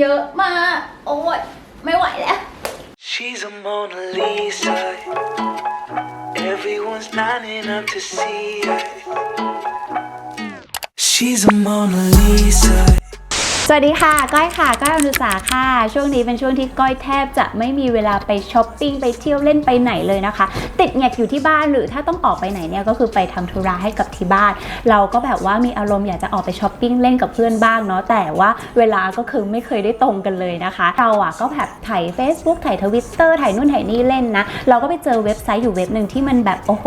เยอะมาก โอ้ยไม่ไหวแล้ว She's a Mona Lisa. Everyone's lining up to see her. She's a Mona Lisa. สวัสดีค่ะ ก้อยค่ะ ก้อยอนุสาค่ะ ช่วงนี้เป็นช่วงที่ก้อยแทบจะไม่มีเวลาไปช้อปปิ้งไปเที่ยวเล่นไปไหนเลยนะคะ ติดแงกอยู่ที่บ้านหรือถ้าต้องออกไปไหนเนี่ยก็คือไปทำธุระให้กับที่บ้าน เราก็แบบว่ามีอารมณ์อยากจะออกไปช้อปปิ้งเล่นกับเพื่อนบ้างเนาะแต่ว่าเวลาก็คือไม่เคยได้ตรงกันเลยนะคะ เราอะก็แบบถ่าย Facebook ถ่ายทวิตเตอร์ถ่ายนู่นถ่ายนี่เล่นนะเราก็ไปเจอเว็บไซต์อยู่เว็บหนึ่งที่มันแบบโอ้โห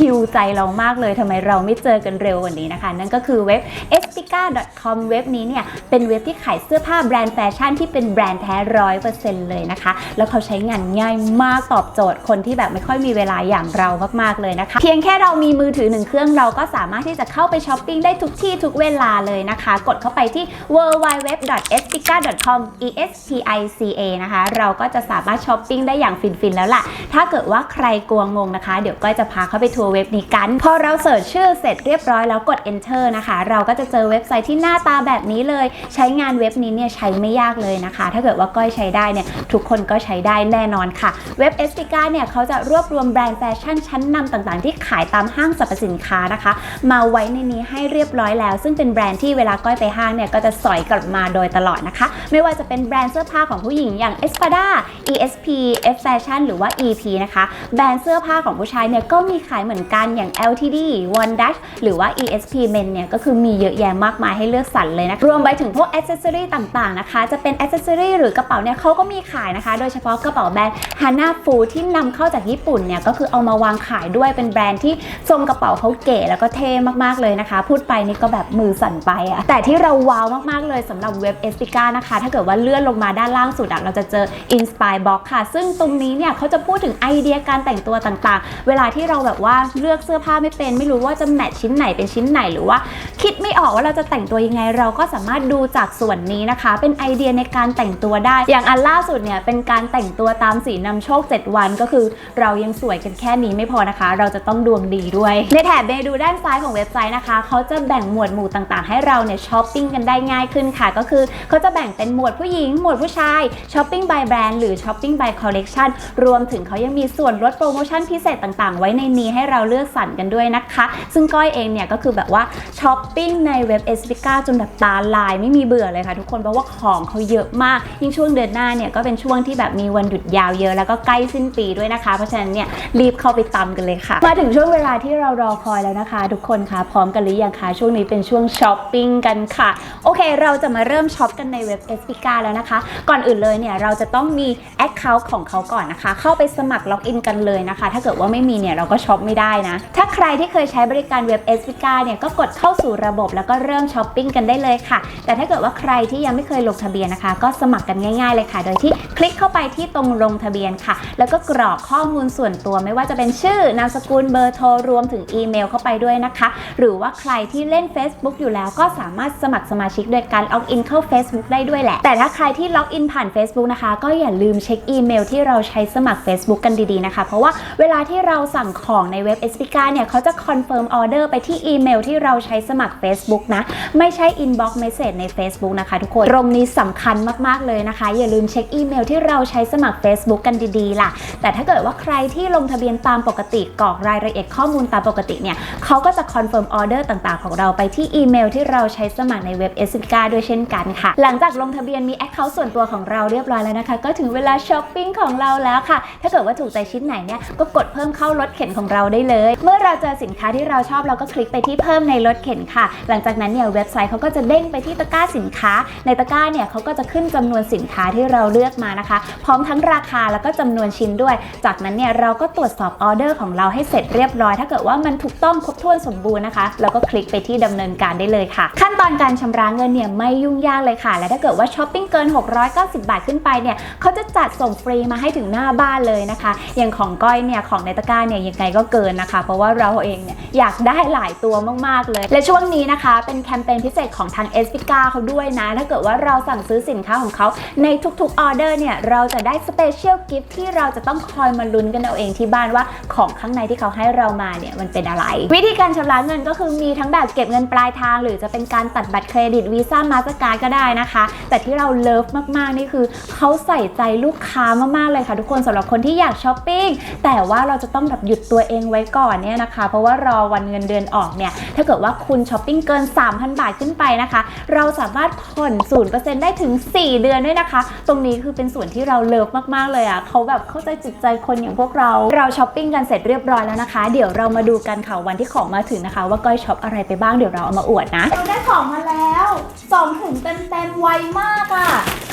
ฮิวใจเรามากเลยทำไมเราไม่เจอกันเร็วกว่านี้นะคะ นั่นก็คือเว็บ e s t i c a c o m เว็บนี้เนี่ยเป็นเว็บที่ขายเสื้อผ้าแบรนด์แฟชั่นที่เป็นแบรนด์แท้ร้อยเปอร์เซ็นต์เลยนะคะ แล้วเขาใช้งานง่ายมากตอบโจทย์คนที่แบบไม่ค่อยมีเวลาอย่างเรามากๆเลยนะคะ เพียงแค่เรามีมือถือหนึ่งเครื่องเราก็สามารถที่จะเข้าไปช้อปปิ้งได้ทุกที่ทุกเวลาเลยนะคะ กดเข้าไปที่ www.estica.com e s t i c a นะคะ เราก็จะสามารถช้อปปิ้งได้อย่างฟินๆแล้วล่ะ ถ้าเกิดว่าใครกลัวงงนะคะ เดี๋ยวก็จะพาเข้าไปทัวร์เว็บนี้กัน พอเราเสิร์ชชื่อเสร็จเรียบร้อยแล้วกด enter นะคะ เราก็จะเจอเว็บไซต์ที่หน้าตาแบบนี้เลย ใช้งานเว็บนี้เนี่ยใช้ไม่ยากเลยนะคะ ถ้าเกิดว่าก้อยใช้ได้เนี่ยทุกคนก็ใช้ได้แน่นอนค่ะ เว็บ e s t i c a เนี่ยเขาจะรวบรวมแบรนด์แฟชั่นชั้นนำต่างๆ ที่ขายตามห้างสรรพสินค้านะคะ มาไว้ในนี้ให้เรียบร้อยแล้ว ซึ่งเป็นแบรนด์ที่เวลาก้อยไปห้างเนี่ยก็จะสอยกลับมาโดยตลอดนะคะ ไม่ว่าจะเป็นแบรนด์เสื้อผ้าของผู้หญิงอย่าง Espada ESP F Fashion หรือว่า EP นะคะ แบรนด์เสื้อผ้าของผู้ชายเนี่ยก็มีขายเหมือนกันอย่าง LTD One Dash หรือว่า ESP Men เนี่ยก็คือมีเยอะแยะมากมายให้เลือกสรรเลยนะรวมไปถึงพวกอ c เซสซอรีต่างๆนะคะ จะเป็นอ c เซสซอรีหรือกระเป๋าเนี่ยเขาก็มีขายนะคะ โดยเฉพาะกระเป๋าแบรนด์ Hana Fu ที่นำเข้าจากญี่ปุ่นเนี่ยก็คือเอามาวางขายด้วยเป็นแบรนด์ที่ทรงกระเป๋าเขาเก๋แล้วก็เท่มากๆเลยนะคะ พูดไปนี่ก็แบบมือสั่นไปอะแต่ที่เราว้าวมากๆเลยสำหรับเว็บ e s t i c a นะคะ ถ้าเกิดว่าเลื่อนลงมาด้านล่างสุดอะเราจะเจอ Inspire Box ค่ะ ซึ่งตรงนี้เนี่ยเขาจะพูดถึงไอเดียการแต่งตัวต่างๆ เวลาที่เราแบบว่าเลือกเสื้อผ้าไม่เป็น ไม่รู้ว่าจะแมทชิ้นไหนเป็นชิ้นไหนหรือว่า คิดไม่ออกว่าเราจะแต่งตัวยังไงเราก็สามารถดูจากส่วนนี้นะคะ เป็นไอเดียในการแต่งตัวได้ อย่างอันล่าสุดเนี่ยเป็นการแต่งตัวตามสีนำโชค 7 วันก็คือ เรายังสวยกันแค่นี้ไม่พอนะคะ เราจะต้องดวงดีด้วย ในแถบเมนูด้านซ้ายของเว็บไซต์นะคะ เขาจะแบ่งหมวดหมู่ต่างๆ ให้เราเนี่ยช้อปปิ้งกันได้ง่ายขึ้นค่ะ ก็คือเขาจะแบ่งเป็นหมวดผู้หญิง หมวดผู้ชายช้อปปิ้ง by แบรนด์หรือช้อปปิ้ง by collection รวมถึงเขายังมีส่วนลดโปรโมชั่นพิเศษต่างๆ ไว้ในนี้ให้เราเลือกสรรกันด้วยนะคะ ซึ่งก้อยเองเนี่ยก็คือแบบว่าช้อปปิ้งในเว็บเอสพิก้าจนแบบตาลายไม่มีเบื่อเลยค่ะทุกคนเพราะว่าของเขาเยอะมาก ยิ่งช่วงเดือนหน้าเนี่ยก็เป็นช่วงที่แบบมีวันหยุดยาวเยอะแล้วก็ใกล้สิ้นปีด้วยนะคะ เพราะฉะนั้นเนี่ยรีบเข้าไปตำกันเลยค่ะ มาถึงช่วงเวลาที่เรารอคอยแล้วนะคะ ทุกคนคะพร้อมกันหรือยังคะช่วงนี้เป็นช่วงช้อปปิ้งกันค่ะ โอเค เราจะมาเริ่มช็อปกันในเว็บเอสพิกาแล้วนะคะ ก่อนอื่นเลยเนี่ยเราจะต้องมี Account ของเขาก่อนนะคะ เข้าไปสมัครล็อกอินกันเลยนะคะ ถ้าเกิดว่าไม่มีเนี่ยเราก็ช็อปไม่ได้นะ ถ้าใครที่เคยใช้บริการเว็บเอสพิกาเนี่ยก็กดเข้าสู่ระบบแล้วก็เริ่มช้อปปิ้งกันได้เลยค่ะ แต่ถ้าเกิดว่าใครที่ยังไม่เคยลงทะเบียนนะคะ ก็สมัครกันง่าย ๆ เลยค่ะ โดยที่คลิกเข้าไปที่ตรงลงทะเบียนค่ะ แล้วก็กรอกข้อมูลส่วนตัวไม่ว่าจะเป็นชื่อนามสกุลเบอร์โทรรวมถึงอีเมลเข้าไปด้วยนะคะ หรือว่าใครที่เล่น Facebook อยู่แล้วก็สามารถสมัครสมาชิกโดยการล็อกอินเข้า Facebook ได้ด้วยแหละ แต่ถ้าใครที่ล็อกอินผ่าน Facebook นะคะ ก็อย่าลืมเช็คอีเมลที่เราใช้สมัคร Facebook กันดีๆนะคะ เพราะว่าเวลาที่เราสั่งของในเว็บ e s p i c a เนี่ยเขาจะคอนเฟิร์มออเดอร์ไปที่อีเมลที่เราใช้สมัคร Facebook นะ ไม่ใช่ inbox message ใน Facebook นะคะทุกคน ตรงนี้สำคัญมากๆเลยนะคะ อย่าลืมเช็คอีเมลที่เราใช้สมัคร Facebook กันดีๆ ล่ะ แต่ถ้าเกิดว่าใครที่ลงทะเบียนตามปกติกรอกรายละเอียดข้อมูลตามปกติเนี่ยเขาก็จะคอนเฟิร์มออเดอร์ต่างๆ ของเราไปที่อีเมลที่เราใช้สมัครในเว็บ e s p i c a ด้วยเช่นกันค่ะ หลังจากลงทะเบียนมี Account ส่วนตัวของเราเรียบร้อยแล้วนะคะ ก็ถึงเวลาช้อปปิ้งของเราแล้วค่ะ ถ้าเกิดว่าถูกใจชิ้นไหนเนี่ยก็กดเพิ่มเข้ารถเข็นของเราได้เลย เมื่อเราเจอสินค้าที่เราชอบเราก็คลิกไปที่เพิ่มในรถเข็นค่ะ หลังจากนั้นเนี่ยเว็บไซต์เขาก็จะเด้งไปที่ตะกร้าสินค้า ในตะกร้าเนี่ยเขาก็จะขึ้นจำนวนสินค้าที่เราเลือกมานะคะ พร้อมทั้งราคาแล้วก็จำนวนชิ้นด้วย จากนั้นเนี่ยเราก็ตรวจสอบออเดอร์ของเราให้เสร็จเรียบร้อย ถ้าเกิดว่ามันถูกต้องครบถ้วนสมบูรณ์นะคะเราก็คลิกไปที่ดำเนินการได้เลยค่ะ ขั้นตอนการชำระเงินเนี่ยไม่ยุ่งยากเลยค่ะ และถ้าเกิดว่าช้อปปิ้งเกิน 690 บาทขึ้นไปเนี่ยเขาจะจัดส่งฟรีมาให้ถึงหน้าบ้านเลยนะคะ อย่างของก้อยเนี่ยของในตะกร้าเนี่ยยังไงก็เกินนะคะ เพราะว่าเราเองเนี่ยอยากได้หลายตัวมากๆเลย และช่วงนี้นะคะ เป็นแคมเปญพิเศษของทางเอสพิก้าเขาด้วยด้วยนะ ถ้าเกิดว่าเราสั่งซื้อสินค้าของเขาในทุกๆออเดอร์เนี่ยเราจะได้สเปเชียลกิฟต์ที่เราจะต้องคอยมาลุ้นกันเอาเองที่บ้านว่าของข้างในที่เขาให้เรามาเนี่ยมันเป็นอะไร วิธีการชำระเงินก็คือมีทั้งแบบเก็บเงินปลายทาง หรือจะเป็นการตัดบัตรเครดิตวีซ่ามาสเตอร์การ์ดก็ได้นะคะ แต่ที่เราเลิฟมากๆนี่คือเขาใส่ใจลูกค้ามากๆเลยค่ะทุกคนสำหรับคนที่อยากช้อปปิ้งแต่ว่าเราจะต้องแบบหยุดตัวเองไว้ก่อนเนี่ยนะคะ เพราะว่ารอวันเงินเดือนออกเนี่ยถ้าเกิดว่าคุณช้อปปิ้งเกิน 3,000 บาทขึ้นไปนะคะ เราสามารถผ่อน 0%ได้ถึง 4 เดือนด้วยนะคะ ตรงนี้คือเป็นส่วนที่เราเลิฟมากๆเลยอะ่ะเขาแบบเข้าใจจิตใจคนอย่างพวกเรา เราช้อปปิ้งกันเสร็จเรียบร้อยแล้วนะคะ เดี๋ยวเรามาดูกันค่ะวันที่ของมาถึงนะคะ ว่าก้อยช็อปอะไรไปบ้างเดี๋ยวเราเอามาอวดนะเราได้ของมาแล้ว2ถุงเต็มๆไวมากอะ่ะ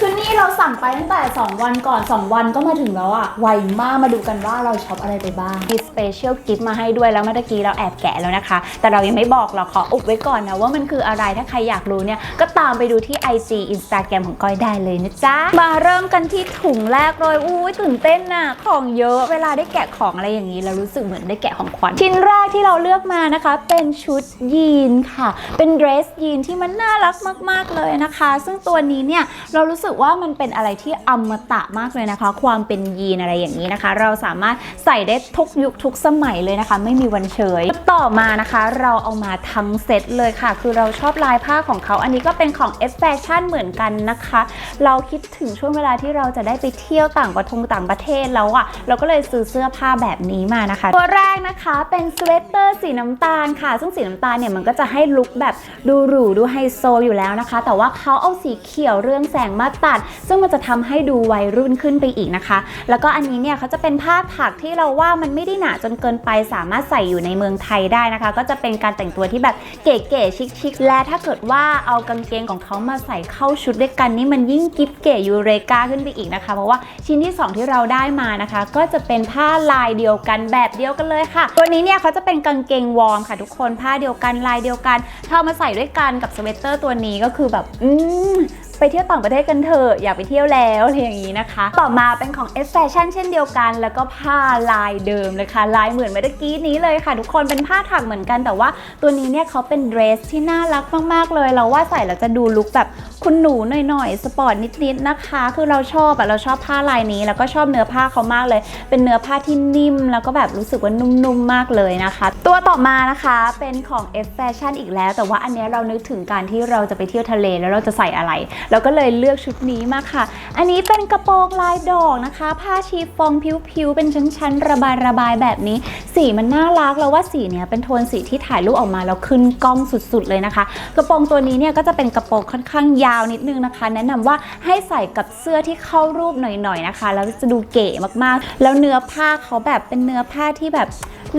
คือนี่เราสั่งไปตั้งแต่ 2 วันก่อน 2 วันก็มาถึงแล้วอะ่ะไวมากมาดูกันว่าเราช็อปอะไรไปบ้าง มีสเปเชียลกิฟต์มาให้ด้วยแล้วเมื่อกี้เราแอบแกะแล้วนะคะ แต่เรายังไม่บอกเราขออุบไว้ก่อนนะว่ามันคืออะไรถ้าใครอยากรู้เนี่ย ก็ตามไปดูที่ IG Instagram ของก้อยได้เลยนะจ๊ะ มาเริ่มกันที่ถุงแรกเลยอุ้ยตื่นเต้นน่ะของเยอะเวลาได้แกะของอะไรอย่างนี้เรารู้สึกเหมือนได้แกะของขวัญชิ้นแรกที่เราเลือกมานะคะ เป็นชุดยีนค่ะ เป็นเดรสยีนที่มันน่ารักมาก ๆเลยนะคะ ซึ่งตัวนี้เนี่ยเรารู้สึกว่ามันเป็นอะไรที่อมตะมากเลยนะคะ ความเป็นยีนอะไรอย่างนี้นะคะ เราสามารถใส่ได้ทุกยุคทุกสมัยเลยนะคะ ไม่มีวันเฉย ต่อมานะคะ เราเอามาทั้งเซตเลยค่ะ คือเราชอบลายผ้าของเขา อันนี้ก็เป็นของ F Fashion เหมือนกันนะคะ เราคิดถึงช่วงเวลาที่เราจะได้ไปเที่ยวต่างประเทศต่างประเทศแล้วอะ่ะ เราก็เลยซื้อเสื้อผ้าแบบนี้มานะคะ ตัวแรกนะคะเป็นสเวตเตอร์สีน้ำตาลค่ะ ซึ่งสีน้ำตาลเนี่ยมันก็จะให้ลุคแบบดูหรูดูไฮโซอยู่แล้วนะคะ แต่ว่าเขาเอาสีเขียวเรืองแสงมาตัด ซึ่งมันจะทำให้ดูวัยรุ่นขึ้นไปอีกนะคะ แล้วก็อันนี้เนี่ยเขาจะเป็นผ้าถักที่เราว่ามันไม่ได้หนาจนเกินไปสามารถใส่อยู่ในเมืองไทยได้นะคะ ก็จะเป็นการแต่งตัวที่แบบเก๋ๆชิคๆและถ้าเกิดว่าเอากางเกงของเขามาใส่เข้าชุดด้วยกันนี่มันยิ่งกิ๊บเก๋ยูเรกาขึ้นไปอีกนะคะ เพราะว่าชิ้นที่ 2 ที่เราได้มานะคะ ก็จะเป็นผ้าลายเดียวกันแบบเดียวกันเลยค่ะ ตัวนี้เนี่ยเขาจะเป็นกางเกงวอร์มค่ะทุกคนผ้าเดียวกันลายเดียวกันถ้าเอามาใส่ด้วยกันกับสเวตเตอร์ตัวนี้ก็คือแบบ อืม ไปเที่ยวต่างประเทศกันเถอะอยากไปเที่ยวแล้วอะไรอย่างนี้นะคะ ต่อมาเป็นของ F Fashion เช่นเดียวกัน แล้วก็ผ้าลายเดิมเลยค่ะ ลายเหมือนเมื่อกี้นี้เลยค่ะ ทุกคนเป็นผ้าถักเหมือนกันแต่ว่าตัวนี้เนี่ยเขาเป็นเดรสที่น่ารักมากๆเลย เราว่าใส่แล้วจะดูลุคแบบ คุณหนูหน่อยๆ สปอร์ตนิดๆนะคะ คือเราชอบอะเราชอบผ้าลายนี้ แล้วก็ชอบเนื้อผ้าเขามากเลย เป็นเนื้อผ้าที่นิ่ม แล้วก็แบบรู้สึกว่านุ่มๆมากเลยนะคะ ตัวต่อมานะคะเป็นของ F Fashion อีกแล้ว แต่ว่าอันนี้เรานึกถึงการที่เราจะไปเที่ยวทะเลแล้วเราจะใส่อะไร เราก็เลยเลือกชุดนี้มาค่ะ อันนี้เป็นกระโปรงลายดอกนะคะ ผ้าชีฟองผิวๆเป็นชั้นๆระบายระบายแบบนี้ สีมันน่ารักแล้วว่าสีเนี้ยเป็นโทนสีที่ถ่ายรูปออกมาแล้วขึ้นกล้องสุดๆเลยนะคะ กระโปรงตัวนี้เนี่ยก็จะเป็นกระโปรงค่อนข้างยาวนิดนึงนะคะ แนะนำว่าให้ใส่กับเสื้อที่เข้ารูปหน่อยๆนะคะ แล้วจะดูเก๋มากๆ แล้วเนื้อผ้าเขาแบบเป็นเนื้อผ้าที่แบบ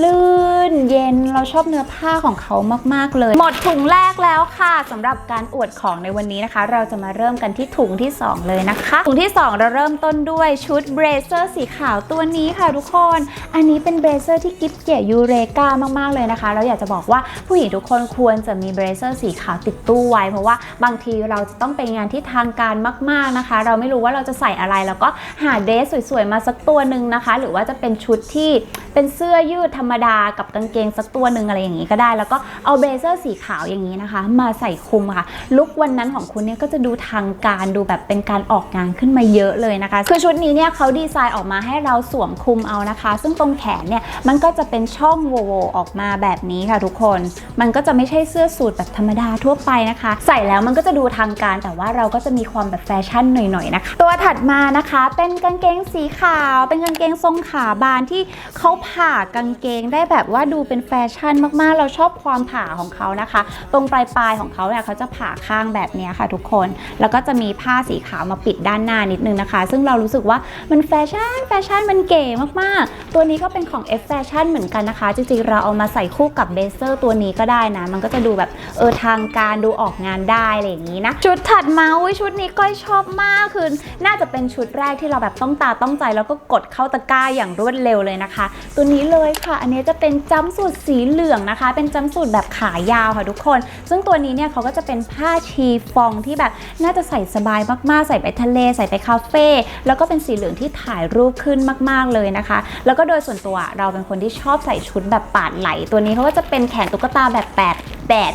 ลื่นเย็นเราชอบเนื้อผ้าของเขามาก ๆ เลย หมดถุงแรกแล้วค่ะสำหรับการอวดของในวันนี้นะคะ เราจะมาเริ่มกันที่ถุงที่ 2 เลยนะคะ ถุงที่ 2 เราเริ่มต้นด้วยชุดเบรเซอร์สีขาวตัวนี้ค่ะทุกคน อันนี้เป็นเบรเซอร์ที่กิฟเก๋ยูเรกามาก ๆ เลยนะคะแล้วอยากจะบอกว่าผู้หญิงทุกคนควรจะมีเบรเซอร์สีขาวติดตู้ไว้ เพราะว่าบางทีเราจะต้องไปงานที่ทางการมาก ๆนะคะ เราไม่รู้ว่าเราจะใส่อะไรแล้วก็หาเดรสสวยๆมาสักตัวหนึ่งนะคะ หรือว่าจะเป็นชุดที่เป็นเสื้อยืดธรรรมดากับกางเกงสักตัวหนึ่งอะไรอย่างนี้ก็ได้ แล้วก็เอาเบเซอร์สีขาวอย่างนี้นะคะ มาใส่คลุมค่ะลุควันนั้นของคุณเนี่ยก็จะดูทางการดูแบบเป็นการออกงานขึ้นมาเยอะเลยนะคะ คือชุดนี้เนี่ยเขาดีไซน์ออกมาให้เราสวมคลุมเอานะคะ ซึ่งตรงแขนเนี่ยมันก็จะเป็นช่องโหว่ออกมาแบบนี้ค่ะทุกคน มันก็จะไม่ใช่เสื้อสูทแบบธรรมดาทั่วไปนะคะ ใส่แล้วมันก็จะดูทางการแต่ว่าเราก็จะมีความแบบแฟชั่นหน่อยๆนะคะ ตัวถัดมานะคะเป็นกางเกงสีขาว เป็นกางเกงทรงขาบานที่เขาผ่ากางเกงได้แบบว่าดูเป็นแฟชั่นมากๆ เราชอบความผ่าของเขานะคะ ตรงปลายๆของเขาเนี่ยเขาจะผ่าข้างแบบนี้ค่ะทุกคน แล้วก็จะมีผ้าสีขาวมาปิดด้านหน้านิดนึงนะคะ ซึ่งเรารู้สึกว่ามันแฟชั่นแฟชั่นมันเก๋มากๆ ตัวนี้ก็เป็นของ F Fashion เหมือนกันนะคะ จริงๆ เราเอามาใส่คู่กับเบเซอร์ตัวนี้ก็ได้นะ มันก็จะดูแบบเออทางการดูออกงานได้อะไรอย่างนี้นะ ชุดถัดมาอุ้ยชุดนี้ก้อยชอบมากคือน่าจะเป็นชุดแรกที่เราแบบต้องตาต้องใจแล้วก็กดเข้าตะกร้าอย่างรวดเร็วเลยนะคะ ตัวนี้เลยค่ะอันนี้จะเป็นจัมสูตรสีเหลืองนะคะ เป็นจัมสูตรแบบขายาวค่ะทุกคน ซึ่งตัวนี้เนี่ยเขาก็จะเป็นผ้าชีฟองที่แบบน่าจะใส่สบายมากๆ ใส่ไปทะเล ใส่ไปคาเฟ่ แล้วก็เป็นสีเหลืองที่ถ่ายรูปขึ้นมาก ๆเลยนะคะ แล้วก็โดยส่วนตัวเราเป็นคนที่ชอบใส่ชุดแบบปาดไหล ตัวนี้เขาก็จะเป็นแขนตุ๊กตาแบบแปด แดด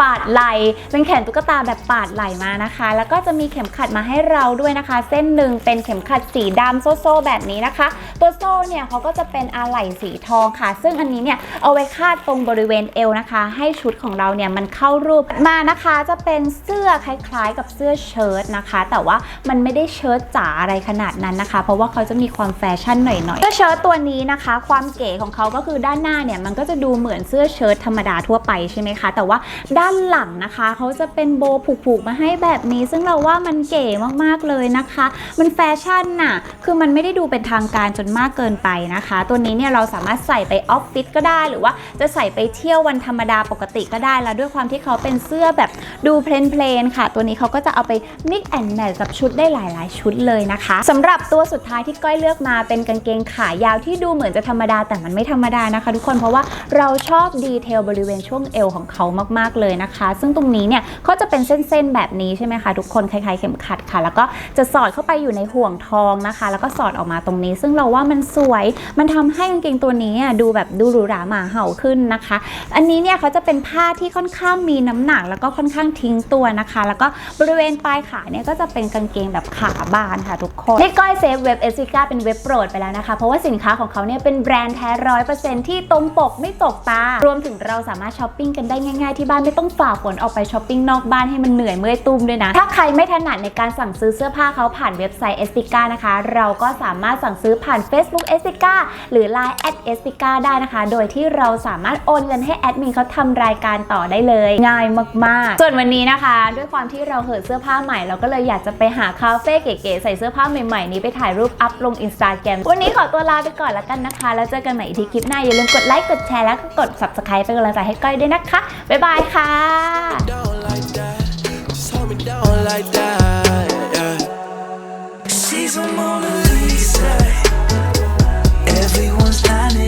ปาดไหลเป็นแขนตุ๊กตาแบบปาดไหลมานะคะ แล้วก็จะมีเข็มขัดมาให้เราด้วยนะคะ เส้นหนึ่งเป็นเข็มขัดสีดำโซ่โซ่แบบนี้นะคะ ตัวโซ่เนี่ยเขาก็จะเป็นอะไหล่สีทองค่ะ ซึ่งอันนี้เนี่ยเอาไว้คาดตรงบริเวณเอวนะคะ ให้ชุดของเราเนี่ยมันเข้ารูปมานะคะ จะเป็นเสื้อคล้ายๆ กับเสื้อเชิ้ตนะคะ แต่ว่ามันไม่ได้เชิ้ตจ๋าอะไรขนาดนั้นนะคะ เพราะว่าเขาจะมีความแฟชั่นหน่อยๆเสื้อเชิ้ตตัวนี้นะคะ ความเก๋ของเขาก็คือด้านหน้าเนี่ยมันก็จะดูเหมือนเสื้อเชิ้ตธรรมดาทั่วไปใช่ไหมคะ แต่ว่าด้านหลังนะคะ เขาจะเป็นโบผูกๆมาให้แบบนี้ ซึ่งเราว่ามันเก๋มากๆเลยนะคะ มันแฟชั่นน่ะ คือมันไม่ได้ดูเป็นทางการจนมากเกินไปนะคะ ตัวนี้เนี่ยเราสามารถใส่ไปออฟฟิศก็ได้ หรือว่าจะใส่ไปเที่ยววันธรรมดาปกติก็ได้ แล้วด้วยความที่เขาเป็นเสื้อแบบดูเพลนๆค่ะ ตัวนี้เขาก็จะเอาไป mix and match กับชุดได้หลาย ๆ ชุดเลยนะคะสำหรับตัวสุดท้ายที่ก้อยเลือกมาเป็นกางเกงขายาวที่ดูเหมือนจะธรรมดาแต่มันไม่ธรรมดานะคะ ทุกคนเพราะว่าเราชอบดีเทลบริเวณช่วงเอวของเขามากๆเลยนะคะ ซึ่งตรงนี้เนี่ยเขาจะเป็นเส้นๆแบบนี้ใช่ไหมคะทุกคนคล้ายๆเข็มขัดค่ะ แล้วก็จะสอดเข้าไปอยู่ในห่วงทองนะคะ แล้วก็สอดออกมาตรงนี้ ซึ่งเราว่ามันสวยมันทำให้กางเกงตัวนี้อะดูแบบดูหรูหราหมาเห่าขึ้นนะคะ อันนี้เนี่ยเขาจะเป็นผ้าที่ค่อนข้างมีน้ำหนัก แล้วก็ค่อนข้างทิ้งตัวนะคะ แล้วก็บริเวณปลายขาเนี่ยก็จะเป็นกางเกงแบบขาบานค่ะทุกคนนี่ก้อยเซฟเว็บเอซิก้าเป็นเว็บโปรดไปแล้วนะคะ เพราะว่าสินค้าของเขาเนี่ยเป็นแบรนด์แท้ร้อยเปอร์เซ็นต์ที่ตรงปกไม่ตกตารวมถึงเราสามารถช้อปปิ้งกันได้ง่ายๆที่บ้านไม่ต้องฝ่าฝนออกไปช้อปปิ้งนอกบ้านให้มันเหนื่อยเมื่อยตุ้มด้วยนะ ถ้าใครไม่ถนัดในการสั่งซื้อเสื้อผ้าเขาผ่านเว็บไซต์เอสติก้านะคะ เราก็สามารถสั่งซื้อผ่าน Facebook เอสติก้าหรือ Line แอดเอสติก้าได้นะคะ โดยที่เราสามารถโอนเงินให้แอดมินเขาทำรายการต่อได้เลย ง่ายมากๆ ส่วนวันนี้นะคะ ด้วยความที่เราเหินเสื้อผ้าใหม่ เราก็เลยอยากจะไปหาคาเฟ่เก๋ๆใส่เสื้อผ้าใหม่ๆนี้ไปถ่ายรูปอัพลงอินสตาแกรมวันนี้ขอตัวลาไปก่อนแล้วกันนะคะ แล้วเจอกันใหม่อีกทีคลิปหน้าอย่าลืมกดไลค์กดแชร์แล้วก็กด subscribe เป็นกำลังใจให้ก้อยด้วยนะคะบ๊ายบายค่ะ